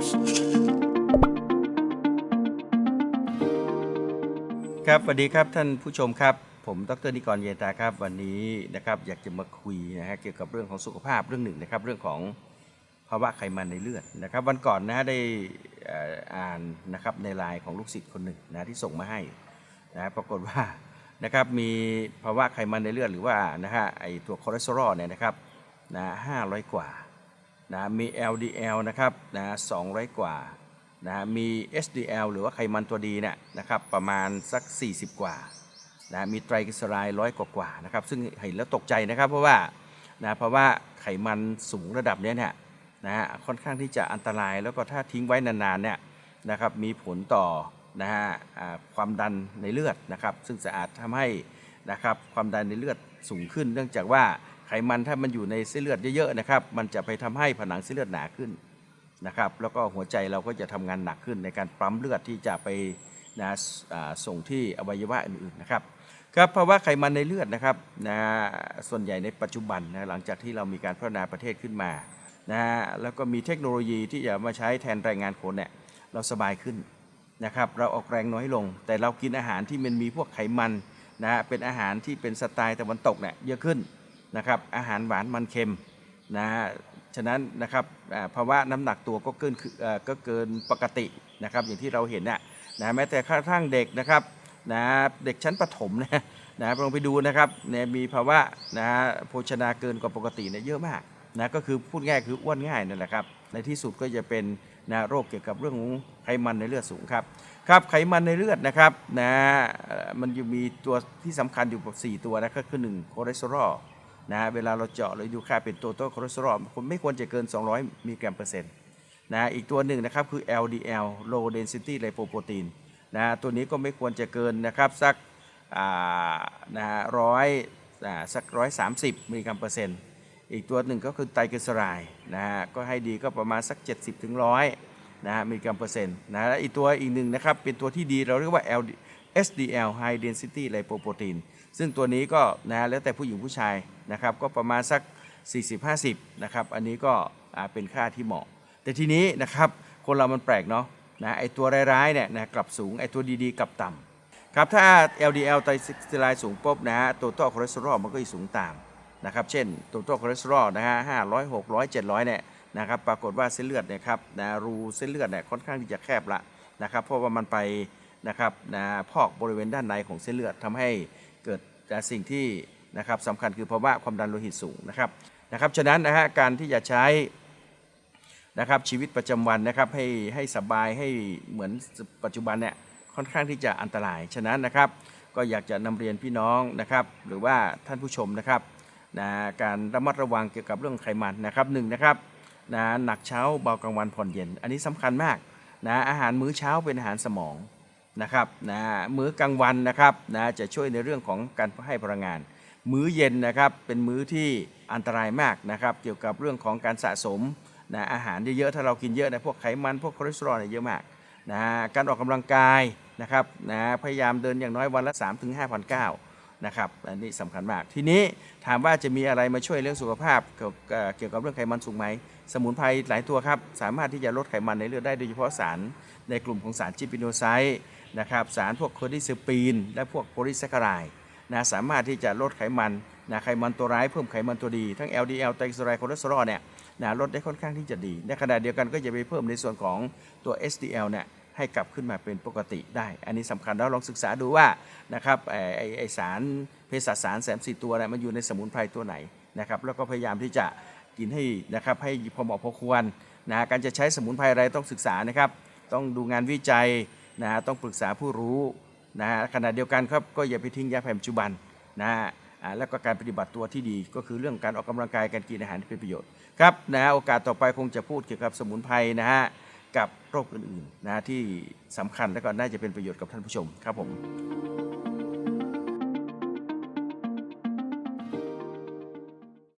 ครับสวัสดีครับท่านผู้ชมครับ ผมดรนิกรเยนตาครับวันนี้นะครับอยากจะมาคุยนะฮะเกี่ยวกับเรื่องของสุขภาพเรื่องหนึ่งนะครับ เรื่องของภาวะไขมันในเลือดนะครับ วันก่อนนะฮะได้อ่ออ่านนะครับในไลน์ของลูกศิษย์คนหนึ่งนะที่ส่งมาให้นะปรากฏว่านะครับมีภาวะไขมันในเลือดหรือว่านะฮะไอตัวคอเลสเตอรอลเนี่ยนะครับนะห้าร้อยกว่า นะมี LDL นะครับนะ200 กว่านะมี SDL หรือว่าไขมันตัวดีเนี่ยนะครับประมาณสัก 40 กว่านะมีไตรกลีเซอไรด์ร้อยกว่าๆนะครับซึ่งเห็นแล้วตกใจนะครับเพราะว่านะเพราะว่าไขมันสูงระดับเนี้ยเนี่ยนะฮะค่อนข้างที่จะอันตรายแล้วก็ถ้าทิ้งไว้นานๆเนี่ยนะครับมีผลต่อนะฮะความดันในเลือดนะครับ ซึ่งจะอาจทำให้นะครับความดันในเลือดสูงขึ้น เนื่องจากว่า ไขมันถ้ามันอยู่ในเส้นเลือดเยอะๆนะครับ มันจะไปทำให้ผนังเส้นเลือดหนาขึ้นนะครับ แล้วก็หัวใจเราก็จะทำงานหนักขึ้นในการปั๊มเลือดที่จะไปนะส่งที่อวัยวะอื่นๆนะครับครับภาวะไขมันในเลือดนะครับนะส่วนใหญ่ในปัจจุบันนะหลังจากที่เรามีการพัฒนาประเทศขึ้นมานะแล้วก็มีเทคโนโลยีที่จะมาใช้แทนแรงงานคนเนี่ยเราสบายขึ้นนะครับ เราออกแรงน้อยลง แต่เรากินอาหารที่มันมีพวกไขมันนะเป็นอาหารที่เป็นสไตล์ตะวันตกเนี่ยเยอะขึ้น นะครับอาหารหวานมันเค็มนะฉะนั้นนะครับภาวะน้ำหนักตัวก็เกินก็เกินปกตินะครับอย่างที่เราเห็นน่ะนะแม้แต่กระทั่งเด็กนะครับนะเด็กชั้นประถมนะนะลองไปดูนะครับเนี่ยมีภาวะนะโภชนาเกินกว่าปกติเนี่ยเยอะมากนะก็คือพูดง่ายคืออ้วนง่ายนั่นแหละครับในที่สุดก็จะเป็นนะโรคเกี่ยวกับเรื่องของไขมันในเลือดสูงครับครับไขมันในเลือดนะครับนะเอ่อมันจะมีตัวที่สำคัญอยู่สี่ตัวนะก็คือหนึ่งคอเลสเตอรอล นะเวลาเราเจาะเราดูค่าเป็นตัวต้นคอเลสเตอรอลคุณไม่ควรจะเกิน 200 มิลลิกรัมเปอร์เซ็นต์นะอีกตัวหนึ่งนะครับคือ LDL low density lipoprotein นะตัวนี้ก็ไม่ควรจะเกินนะครับสักอ่านะร้อยสักร้อยสามสิบมิลลิกรัมเปอร์เซ็นต์อีกตัวหนึ่งก็คือไตรกลีเซอไรด์นะฮะก็ให้ดีก็ประมาณสัก 70ถึงร้อยนะฮะมิลลิกรัมเปอร์เซ็นต์นะและอีกตัวอีกหนึ่งนะครับเป็นตัวที่ดีเราเรียกว่า LD SDL high density lipoprotein ซึ่งตัวนี้ก็นะแล้วแต่ผู้หญิงผู้ชายนะครับก็ประมาณสัก 40-50นะครับอันนี้ก็เป็นค่าที่เหมาะ แต่ทีนี้นะครับคนเรามันแปลกเนาะนะไอตัวร้ายๆเนี่ยนะกลับสูงไอตัวดีๆกลับต่ำครับถ้า LDL ไตรกลีเซอไรด์สูงปุ๊บนะฮะตัวต้อคอเลสเตอรอลมันก็จะสูงตามนะครับเช่นตัวต้อคอเลสเตอรอลนะฮะ500 600 700เจ็ดร้อยเนี่ยนะครับปรากฏว่าเส้นเลือดเนะครับนะรูเส้นเลือดเนี่ยค่อนข้างที่จะแคบละนะครับเพราะว่ามันไป นะครับนะพอกบริเวณด้านในของเส้นเลือดทำให้เกิดสิ่งที่นะครับสำคัญคือภาวะความดันโลหิตสูงนะครับนะครับฉะนั้นนะฮะการที่จะใช้นะครับชีวิตประจำวันนะครับให้ให้สบายให้เหมือนปัจจุบันเนี่ยค่อนข้างที่จะอันตราย ฉะนั้นนะครับก็อยากจะนำเรียนพี่น้องนะครับ หรือว่าท่านผู้ชมนะครับนะการระมัดระวังเกี่ยวกับเรื่องไขมันนะครับหนึ่งนะครับนะหนักเช้าเบากลางวันผ่อนเย็น อันนี้สำคัญมากนะอาหารมื้อเช้าเป็นอาหารสมอง นะครับนะมื้อกลางวันนะครับนะจะช่วยในเรื่องของการให้พลังงาน มื้อเย็นนะครับเป็นมื้อที่อันตรายมากนะครับ เกี่ยวกับเรื่องของการสะสมนะอาหารเยอะๆถ้าเรากินเยอะนะพวกไขมันพวกคอเลสเตอรอลเนี่ยเยอะมากนะการออกกำลังกายนะครับนะพยายามเดินอย่างน้อยวันละ 3-5 นะครับอันนี้สำคัญมากทีนี้ถามว่าจะมีอะไรมาช่วยเรื่องสุขภาพเกี่ยวกับเรื่องไขมันสูงไหม สมุนไพรหลายตัวครับ สามารถที่จะลดไขมันในเลือดได้โดยเฉพาะสารในกลุ่มของสารจิปิโนไซด์นะครับสารพวกโคดิซปีน และพวกโพลิแซคคารายนะสามารถที่จะลดไขมันนะไขมันตัวร้ายเพิ่มไขมันตัวดี ทั้ง LDL ไตรกลีเซอไรด์คอเลสเตอรอลเนี่ยนะลดได้ค่อนข้างที่จะดี ในขณะเดียวกันก็จะไปเพิ่มในส่วนของตัว SDL เนี่ย ให้กลับขึ้นมาเป็นปกติได้ อันนี้สำคัญแล้วลองศึกษาดูว่านะครับไอไอไอสารเภสัชสารแสมสี่ตัวนี่ยมันอยู่ในสมุนไพรตัวไหนนะครับแล้วก็พยายามที่จะกินให้นะครับให้พอเหมาะพอควรนะการจะใช้สมุนไพรอะไรต้องศึกษานะครับต้องดูงานวิจัยนะฮะต้องปรึกษาผู้รู้นะฮะขณะเดียวกันครับก็อย่าไปทิ้งยาแผนปัจจุบันนะฮะแล้วก็การปฏิบัติตัวที่ดีก็คือเรื่องการออกกำลังกายการกินอาหารที่เป็นประโยชน์ครับนะฮะโอกาสต่อไปคงจะพูดเกี่ยวกับสมุนไพรนะฮะ กับโรคอื่นๆนะฮะที่สำคัญและก็น่าจะเป็นประโยชน์กับท่านผู้ชมครับผม